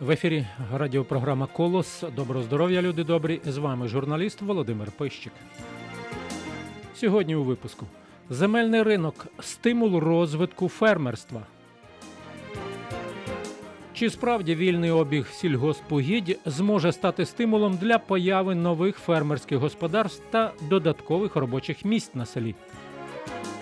В ефірі радіопрограма Колос. Доброго здоров'я, люди добрі. З вами журналіст Володимир Пищик. Сьогодні у випуску: земельний ринок стимул розвитку фермерства. Чи справді вільний обіг сільгоспугідь зможе стати стимулом для появи нових фермерських господарств та додаткових робочих місць на селі?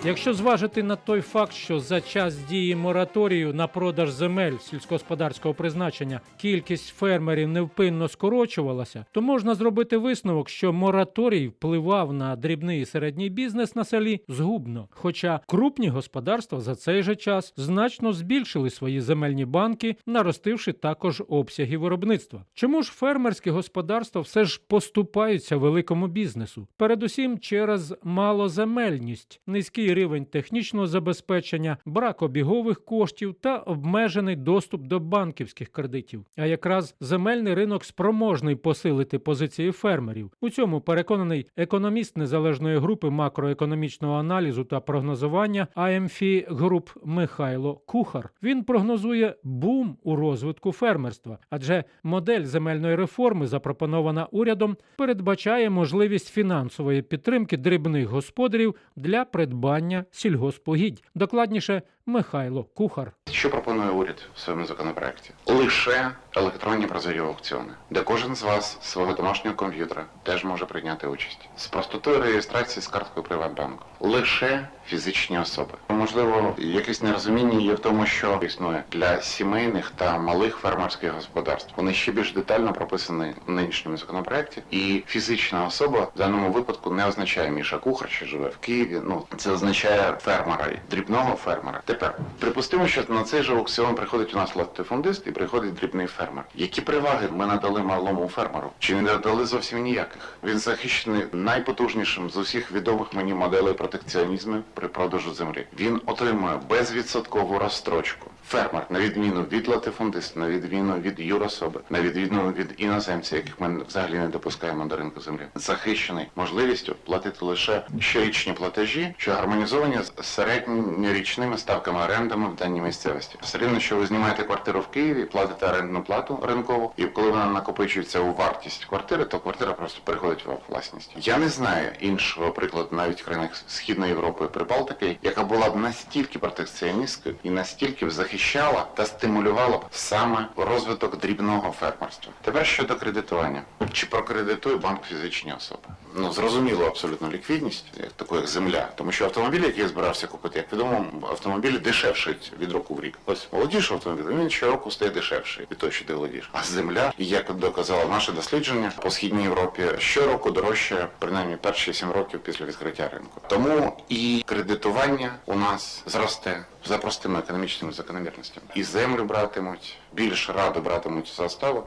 Якщо зважити на той факт, що за час дії мораторію на продаж земель сільськогосподарського призначення кількість фермерів невпинно скорочувалася, то можна зробити висновок, що мораторій впливав на дрібний і середній бізнес на селі згубно. Хоча крупні господарства за цей же час значно збільшили свої земельні банки, наростивши також обсяги виробництва. Чому ж фермерські господарства все ж поступаються великому бізнесу? Передусім через малоземельність, низький рівень технічного забезпечення, брак обігових коштів та обмежений доступ до банківських кредитів. А якраз земельний ринок спроможний посилити позиції фермерів. У цьому переконаний економіст незалежної групи макроекономічного аналізу та прогнозування IMF Group Михайло Кухар. Він прогнозує бум у розвитку фермерства, адже модель земельної реформи, запропонована урядом, передбачає можливість фінансової підтримки дрібних господарів для придбання сільгоспогідь. Докладніше Михайло Кухар. Що пропонує уряд в своєму законопроекті? Лише електронні прозорі аукціони, де кожен з вас свого домашнього комп'ютера теж може прийняти участь з простотою реєстрації з карткою Приватбанку. Лише фізичні особи. Можливо, якесь нерозуміння є в тому, що існує для сімейних та малих фермерських господарств. Вони ще більш детально прописані в нинішньому законопроекті. І фізична особа в даному випадку не означає Міша Кухар, що живе в Києві. Ну це означає фермера, дрібного фермера. Тепер припустимо, що на цей же аукціон приходить у нас латифундист і приходить дрібний фермер. Які переваги ми надали малому фермеру? Чи не надали зовсім ніяких? Він захищений найпотужнішим з усіх відомих мені моделей протекціонізму при продажу землі. Він отримує безвідсоткову розстрочку. Фермер, на відміну від латифундиста, на відміну від юрособи, на відміну від іноземців, яких ми взагалі не допускаємо до ринку землі, захищений можливістю платити лише щорічні платежі, що гармонізовані з середньорічними ставками орендами в даній місцевості. Все рівно, що ви знімаєте квартиру в Києві, платите орендну плату ринкову, і коли вона накопичується у вартість квартири, то квартира просто переходить в власність. Я не знаю іншого прикладу навіть в країнах Східної Європи Прибалтики, яка була б настільки протекціоністкою і настільки б захищала та стимулювала б саме розвиток дрібного фермерства. Тепер щодо кредитування. Чи прокредитує банк фізичні особи? Ну зрозуміло абсолютно ліквідність, як таку як земля, тому що автомобіль, який я збирався купити, як відомо, автомобіль дешевшить від року в рік. Ось володієш автомобілем, він щороку стає дешевший від того, що ти володієш. А земля, як доказало наше дослідження по східній Європі, щороку дорожче, принаймні перші сім років після відкриття ринку. Тому і кредитування у нас зросте за простими економічними закономірностями. І землю братимуть, більш радо братимуть заставу.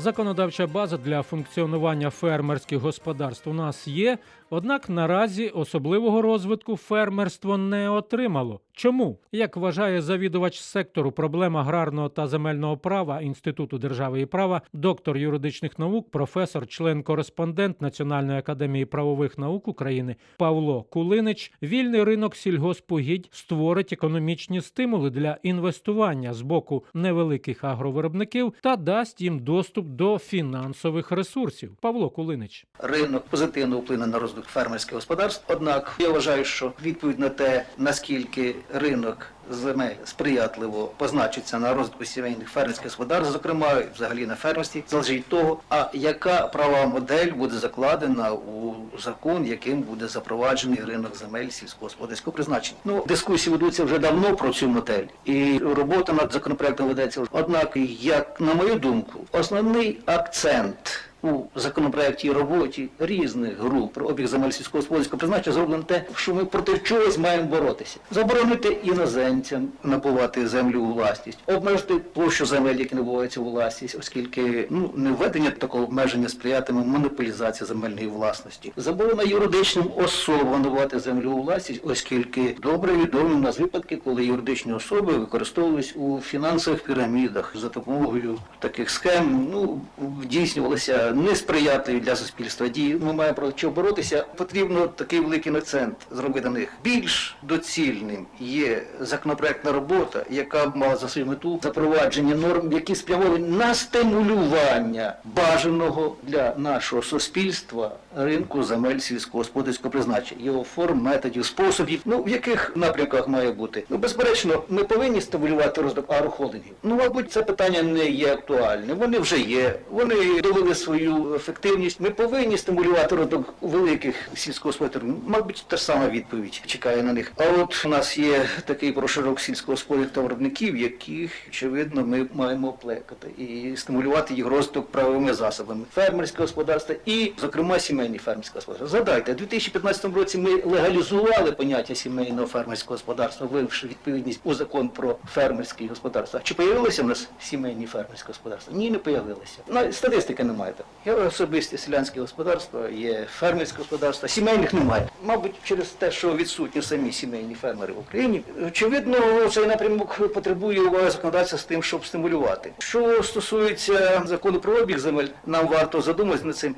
Законодавча база для функціонування фермерських господарств у нас є, однак наразі особливого розвитку фермерство не отримало. Чому? Як вважає завідувач сектору проблем аграрного та земельного права Інституту держави і права, доктор юридичних наук, професор, член-кореспондент Національної академії правових наук України Павло Кулинич, вільний ринок сільгоспугідь створить економічні стимули для інвестування з боку невеликих агровиробників та дасть їм доступ до фінансових ресурсів. Павло Кулинич. ринок позитивно вплине на розвиток фермерських господарств. Однак я вважаю, що відповідь на те, наскільки ринок земель сприятливо позначиться на розвитку сімейних фермерських господарств, зокрема взагалі на фермерстві, залежить від того, а яка права модель буде закладена у закон, яким буде запроваджений ринок земель сільськогосподарського призначення. Ну дискусії ведуться вже давно про цю модель, і робота над законопроектом ведеться. Однак, як на мою думку, основний акцент у законопроекті роботі різних груп про обіг земель сільськогосподарського призначення зроблено те, що ми проти чогось маємо боротися. Заборонити іноземцям набувати землю у власність, обмежити площу земель, які набуваються у власність, оскільки ну не введення такого обмеження сприятиме монополізації земельної власності. Заборона юридичним особам набувати землю у власність, оскільки добре відомі у нас випадки, коли юридичні особи використовувались у фінансових пірамідах за допомогою таких схем. Ну здійснювалися це несприятливі для суспільства дії. Ми маємо проти чого боротися. Потрібно такий великий акцент зробити на них. Більш доцільним є законопроектна робота, яка мала за свою мету запровадження норм, які спрямовані на стимулювання бажаного для нашого суспільства ринку земель сільськогосподарського призначення, його форм, методів, способів. Ну в яких напрямках має бути? Ну безперечно, ми повинні стимулювати розвиток агрохолдингів. Ну, мабуть, це питання не є актуальним. Вони вже є. Вони довели свою ефективність. Ми повинні стимулювати розвиток великих сільськогосподарів. Мабуть, та ж сама відповідь чекає на них. А от у нас є такий проширок сільськогосподарських та виробників, яких очевидно ми маємо плекати і стимулювати їх розвиток правовими засобами фермерське господарство і, зокрема, сімейні фермерське господарство. Згадайте, у 2015 році ми легалізували поняття сімейного фермерського господарства, вивівши відповідність у закон про фермерські господарства. Чи появилося в нас сімейні фермерські господарства? Ні, не появилося. Ну, статистики немає. так. Є особисті селянські господарства, є фермерське господарство, сімейних немає. Мабуть, через те, що відсутні самі сімейні фермери в Україні. Очевидно, цей напрямок потребує уваги законодавця з тим, щоб стимулювати. Що стосується закону про обіг земель, нам варто задуматися над цим.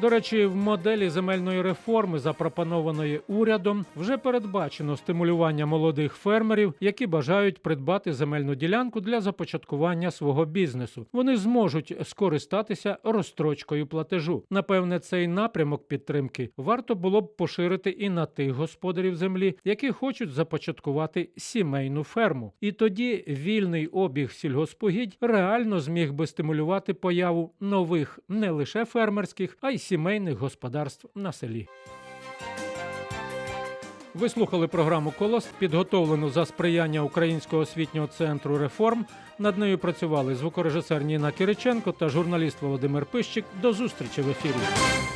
До речі, в моделі земельної реформи, запропонованої урядом, вже передбачено стимулювання молодих фермерів, які бажають придбати земельну ділянку для започаткування свого бізнесу. Вони зможуть скористатися розстрочкою платежу. Напевне, цей напрямок підтримки варто було б поширити і на тих господарів землі, які хочуть започаткувати сімейну ферму. І тоді вільний обіг сільгоспугідь реально зміг би стимулювати появу нових не лише фермерських, а й сімейних господарств на селі. Ви слухали програму Колос, підготовлену за сприяння Українського освітнього центру реформ. Над нею працювали звукорежисер Ніна Кириченко та журналіст Володимир Пищик. До зустрічі в ефірі.